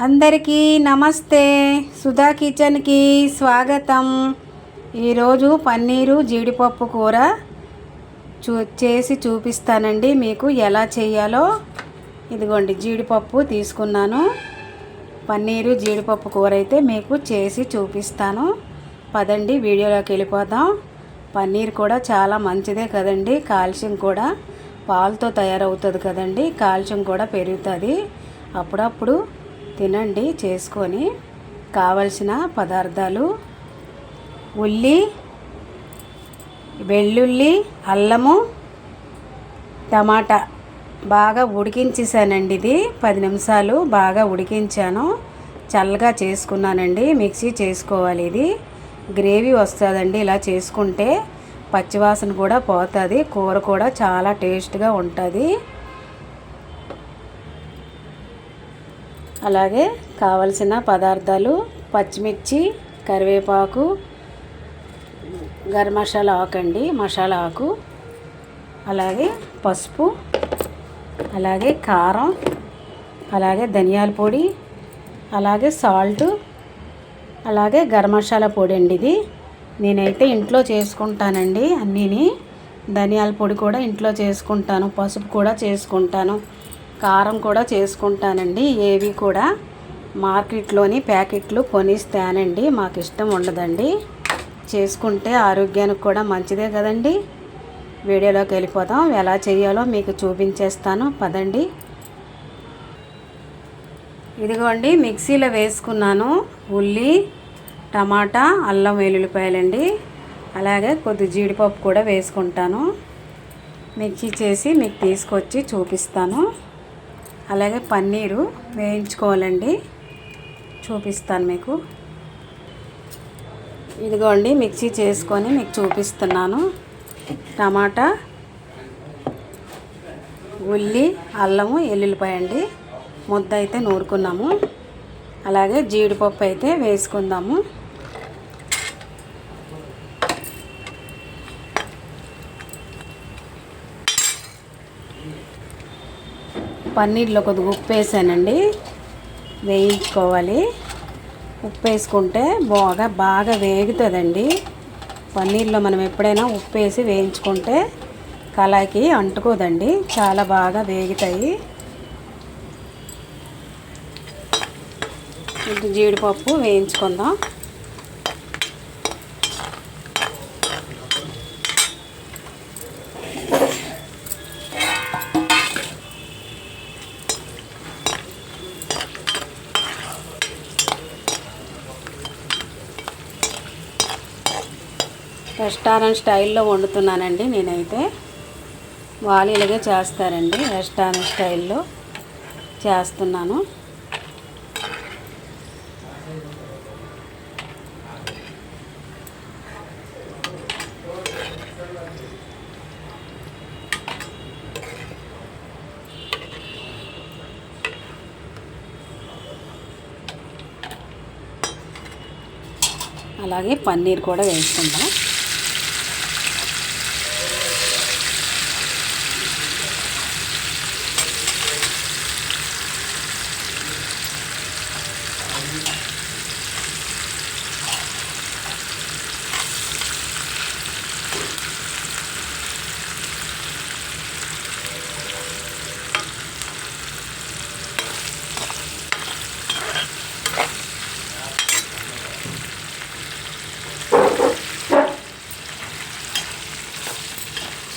అందరికీ నమస్తే. సుధా కిచెన్కి స్వాగతం. ఈరోజు పన్నీరు జీడిపప్పు కూర చూ చేసి చూపిస్తానండి మీకు ఎలా చేయాలో. ఇదిగోండి జీడిపప్పు తీసుకున్నాను. పన్నీరు జీడిపప్పు కూర అయితే మీకు చేసి చూపిస్తాను. పదండి వీడియోలోకి వెళ్ళిపోదాం. పన్నీర్ కూడా చాలా మంచిదే కదండి. కాల్షియం కూడా పాలతో తయారవుతుంది కదండి. కాల్షియం కూడా పెరుగుతుంది. అప్పుడప్పుడు తినండి చేసుకొని కావలసిన పదార్థాలు ఉల్లి వెల్లుల్లి అల్లము టమాటా. బాగా ఉడికించేసానండి ఇది. పది నిమిషాలు బాగా ఉడికించాను. చల్లగా చేసుకున్నానండి. మిక్సీ చేసుకోవాలి ఇది. గ్రేవీ వస్తుందండి ఇలా చేసుకుంటే. పచ్చివాసన కూడా పోతుంది. కూర కూడా చాలా టేస్ట్గా ఉంటుంది. అలాగే కావలసిన పదార్థాలు పచ్చిమిర్చి కరివేపాకు గరం మసాలా ఆకు అండి మసాలా ఆకు అలాగే పసుపు అలాగే కారం అలాగే ధనియాల పొడి అలాగే సాల్ట్ అలాగే గరం మసాలా పొడి అండి ఇది. నేనైతే ఇంట్లో చేసుకుంటానండి అన్నీని. ధనియాల పొడి కూడా ఇంట్లో చేసుకుంటాను పసుపు కూడా చేసుకుంటాను. కారం కూడా చేసుకుంటానండి. ఏవి కూడా మార్కెట్లోని ప్యాకెట్లు కొనిస్తానండి మాకు ఇష్టం ఉండదండి. చేసుకుంటే ఆరోగ్యానికి కూడా మంచిదే కదండి. వీడియోలోకి వెళ్ళిపోదాం. ఎలా చేయాలో మీకు చూపించేస్తాను. పదండి. ఇదిగోండి మిక్సీలో వేసుకున్నాను ఉల్లి టమాటా అల్లం వెల్లుల్లిపాయలండి. అలాగే కొద్ది జీడిపప్పు కూడా వేసుకుంటాను. మిక్సీ చేసి మీకు తీసుకొచ్చి చూపిస్తాను. అలాగే పన్నీరు వేయించుకోవాలండి. చూపిస్తాను మీకు. ఇదిగోండి మిక్సీ చేసుకొని మీకు చూపిస్తున్నాను. టమాటా ఉల్లి అల్లము ఎల్లుల్లిపాయ అండి. ముద్ద అయితే నూరుకున్నాము. అలాగే జీడిపప్పు అయితే వేసుకుందాము. పన్నీర్లో కొద్దిగా ఉప్పు వేసానండి. వేయించుకోవాలి. ఉప్పు వేసుకుంటే బాగా బాగా వేగుతుందండి. పన్నీర్లో మనం ఎప్పుడైనా ఉప్పు వేసి వేయించుకుంటే కళాయికి అంటుకోదండి. చాలా బాగా వేగుతాయి. జీడిపప్పు వేయించుకుందాం. రెస్టారెంట్ స్టైల్లో వండుతున్నానండి నేనైతే. వాళ్ళు ఇలాగే చేస్తారండి రెస్టారెంట్ స్టైల్లో చేస్తున్నాను. అలాగే పన్నీర్ కూడా వేసుకుందాం.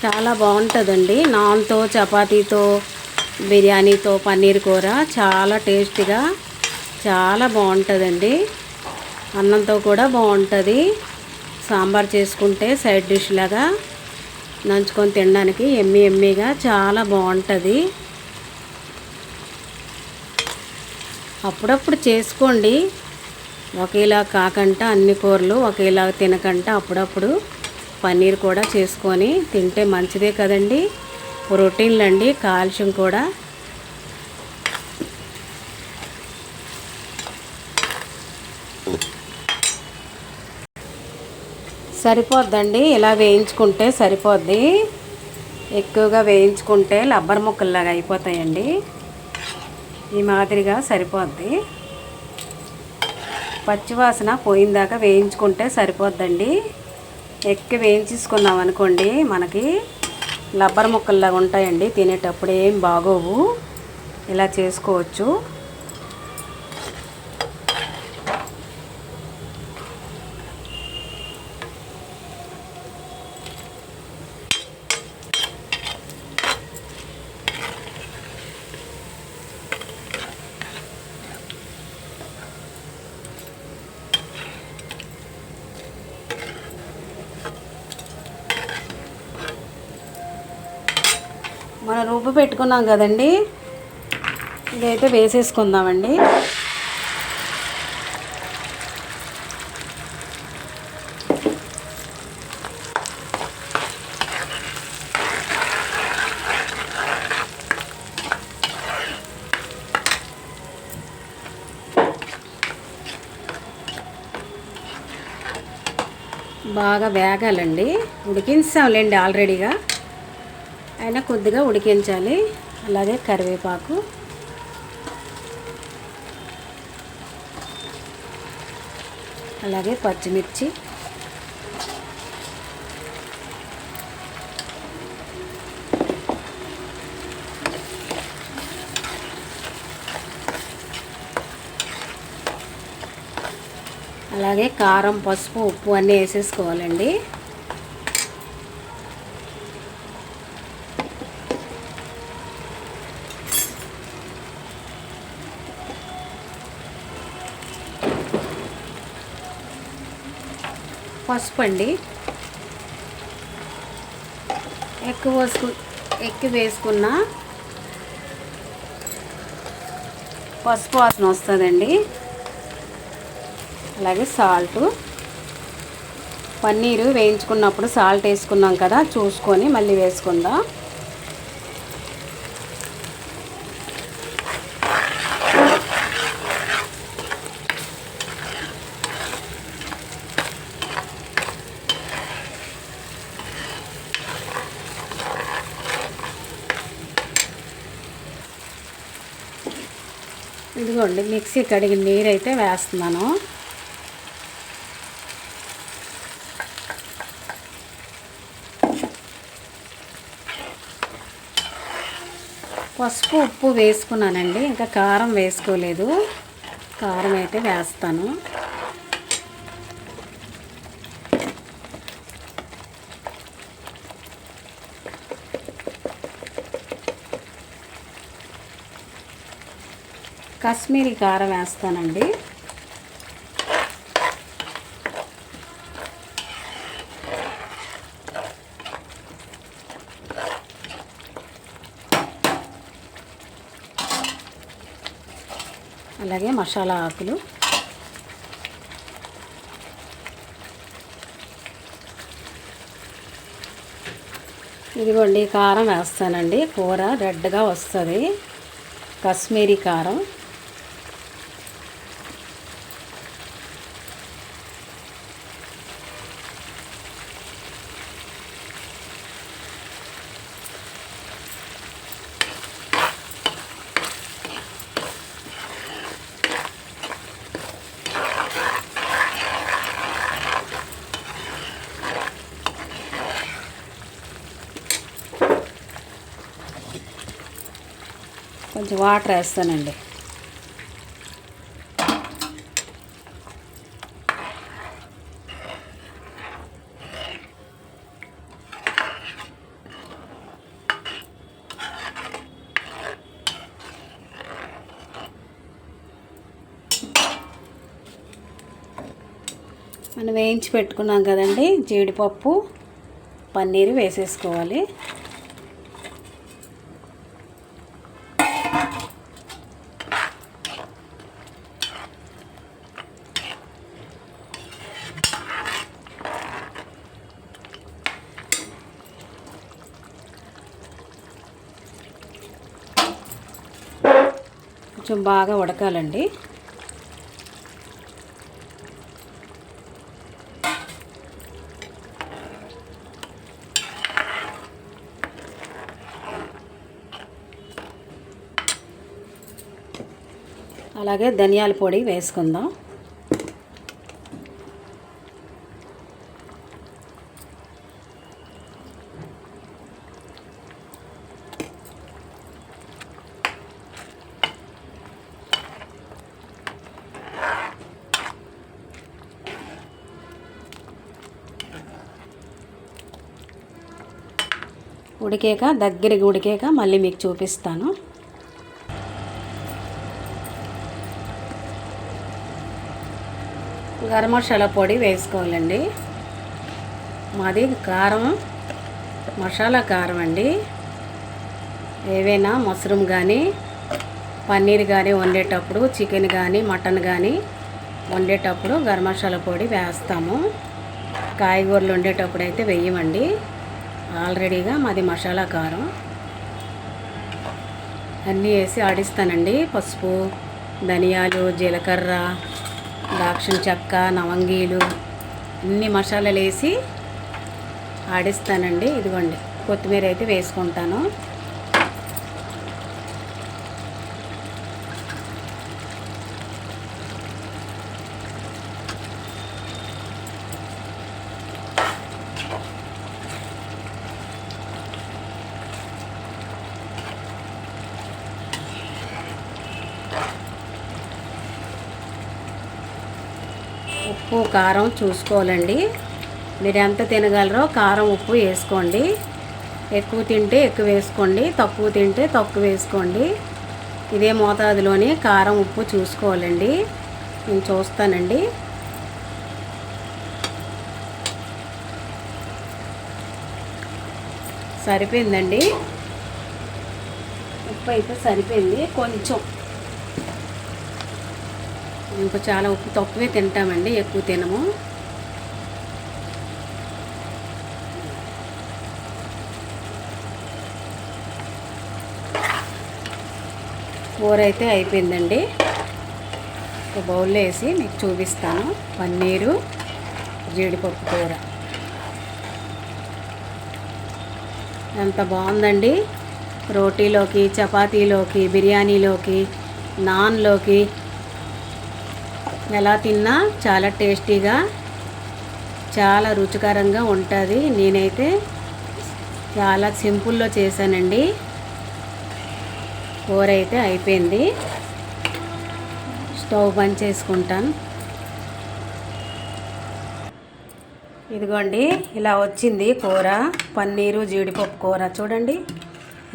చాలా బాగుంటుందండి. నాన్తో చపాతీతో బిర్యానీతో పన్నీర్ కూర చాలా టేస్టీగా చాలా బాగుంటుందండి. అన్నంతో కూడా బాగుంటుంది. సాంబార్ చేసుకుంటే సైడ్ డిష్ లాగా నంచుకొని తినడానికి ఎమ్మి ఎమ్మిగా చాలా బాగుంటుంది. అప్పుడప్పుడు చేసుకోండి. ఒకేలా కాకుండా అన్ని కూరలు ఒకేలా తినకంట అప్పుడప్పుడు. పన్నీర్ కూడా చేసుకొని తింటే మంచిదే కదండి. ప్రోటీన్లు అండి కాల్షియం కూడా. సరిపోద్దండి ఇలా వేయించుకుంటే సరిపోద్ది. ఎక్కువగా వేయించుకుంటే లబ్బర్ ముక్కల్లాగా అయిపోతాయండి. ఈ మాదిరిగా సరిపోద్ది. పచ్చివాసన పోయిందాక వేయించుకుంటే సరిపోద్దండి. ఎక్క వేయించేసుకున్నాం అనుకోండి మనకి లబ్బర్ ముక్కల్లాగా ఉంటాయండి తినేటప్పుడు ఏం బాగోవు. ఇలా చేసుకోవచ్చు. మనం రూపు పెట్టుకున్నాం కదండి. ఇదైతే వేసేసుకుందామండి. బాగా వేగాలండి. ఉడికించాంలేండి ఆల్రెడీగా. అయినా కొద్దిగా ఉడికించాలి. అలాగే కరివేపాకు. అలాగే పచ్చిమిర్చి. అలాగే కారం పసుపు ఉప్పు అన్నీ వేసేసుకోవాలండి. పసుపు అండి. ఎక్కువ వేసుకు ఎక్కి వేసుకున్న పసుపు వాసన వస్తుందండి. అలాగే సాల్ట్. పన్నీరు వేయించుకున్నప్పుడు సాల్ట్ వేసుకున్నాం కదా చూసుకొని మళ్ళీ వేసుకుందాం. ఇదిగోండి మిక్సీ కడిగిన నీరు అయితే వేస్తున్నాను. పసుపు ఉప్పు వేసుకున్నానండి ఇంకా కారం వేసుకోలేదు. కారం అయితే వేస్తాను. కాశ్మీరీ కారం వేస్తానండి. అలాగే మసాలా ఆకులు. ఇదిగోండి కారం వేస్తానండి. కూర రెడ్గా వస్తుంది. కాశ్మీరీ కారం. కొంచెం వాటర్ వేస్తానండి. మనం వేయించి పెట్టుకున్నాం కదండి జీడిపప్పు పన్నీరు వేసేసుకోవాలి. కొంచెం బాగా ఉడకాలండి. అలాగే ధనియాల పొడి వేసుకుందాం. ఉడికాక దగ్గరికి ఉడికాక మళ్ళీ మీకు చూపిస్తాను. గరం మసాలా పొడి వేసుకోవాలండి. మాది కారం మసాలా కారం అండి. ఏవైనా మష్రూమ్ కానీ పన్నీర్ కానీ వండేటప్పుడు చికెన్ కానీ మటన్ కానీ వండేటప్పుడు గరం మసాలా పొడి వేస్తాము. కాయగూరలు వండేటప్పుడు అయితే వేయమండి. ఆల్రెడీగా మాది మసాలా కారం. అన్నీ వేసి ఆడిస్తానండి. పసుపు ధనియాలు జీలకర్ర దాక్షిణ చెక్క నవంగీలు అన్ని మసాలాలు వేసి ఆడిస్తానండి. ఇదిగోండి కొత్తిమీర అయితే వేసుకుంటాను. ఉప్పు కారం చూసుకోవాలండి. మీరు ఎంత తినగలరో కారం ఉప్పు వేసుకోండి. ఎక్కువ తింటే ఎక్కువ వేసుకోండి. తక్కువ తింటే తక్కువ వేసుకోండి. ఇదే మోతాదులోని కారం ఉప్పు చూసుకోవాలండి. నేను చూస్తానండి. సరిపోయిందండి? ఉప్పు అయితే సరిపోయింది. కొంచెం ఇంకా చాలా ఉప్పు తక్కువే తింటామండి ఎక్కువ తినము. కూర అయితే అయిపోయిందండి. ఒక బౌల్లో వేసి మీకు చూపిస్తాను. పన్నీరు జీడిపప్పు కూర. ఎంత బాగుందండి. రోటీలోకి చపాతీలోకి బిర్యానీలోకి నాన్లోకి ఎలా తిన్నా చాలా టేస్టీగా చాలా రుచికరంగా ఉంటుంది. నేనైతే చాలా సింపుల్లో చేశానండి. కూర అయితే అయిపోయింది. స్టవ్ బంద్ చేసుకుంటాను. ఇదిగోండి ఇలా వచ్చింది కూర. పన్నీరు జీడిపప్పు కూర. చూడండి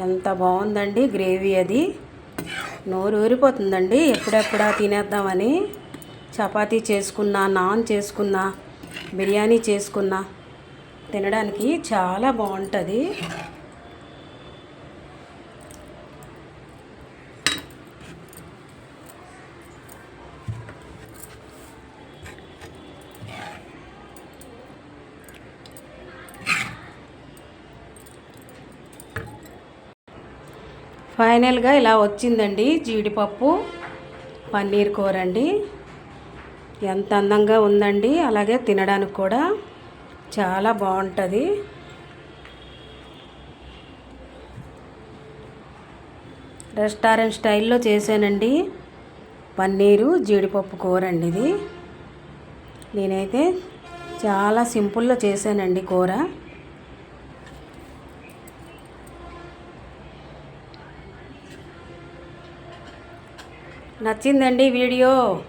ఎంత బాగుందండి గ్రేవీ అది. నోరు ఊరిపోతుందండి. ఎప్పుడెప్పుడా తినేద్దామని. చపాతీ చేసుకున్నా నాన్ చేసుకున్నా బిర్యానీ చేసుకున్నా తినడానికి చాలా బాగుంటుంది. ఫైనల్గా ఇలా వచ్చిందండి జీడిపప్పు పన్నీర్ కూర అండి. ఎంత అందంగా ఉందండి. అలాగే తినడానికి కూడా చాలా బాగుంటుంది. రెస్టారెంట్ స్టైల్లో చేశానండి. పన్నీరు జీడిపప్పు కూర అండి ఇది. నేనైతే చాలా సింపుల్లో చేశానండి కూర. నచ్చిందండి వీడియో.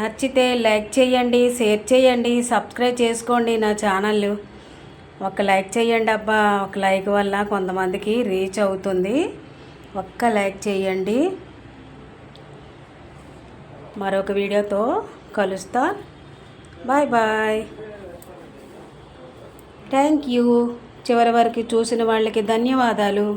నచ్చితే లైక్ చేయండి షేర్ చేయండి సబ్స్క్రైబ్ చేసుకోండి నా ఛానల్ ఒక లైక్ చేయండి అబ్బా ఒక లైక్ వల్ల కొంతమందికి రీచ్ అవుతుంది. ఒక్క లైక్ చేయండి. మరొక వీడియోతో కలుస్తా. Bye bye. Thank you. చివరి వరకు చూసిన వాళ్ళకి ధన్యవాదాలు.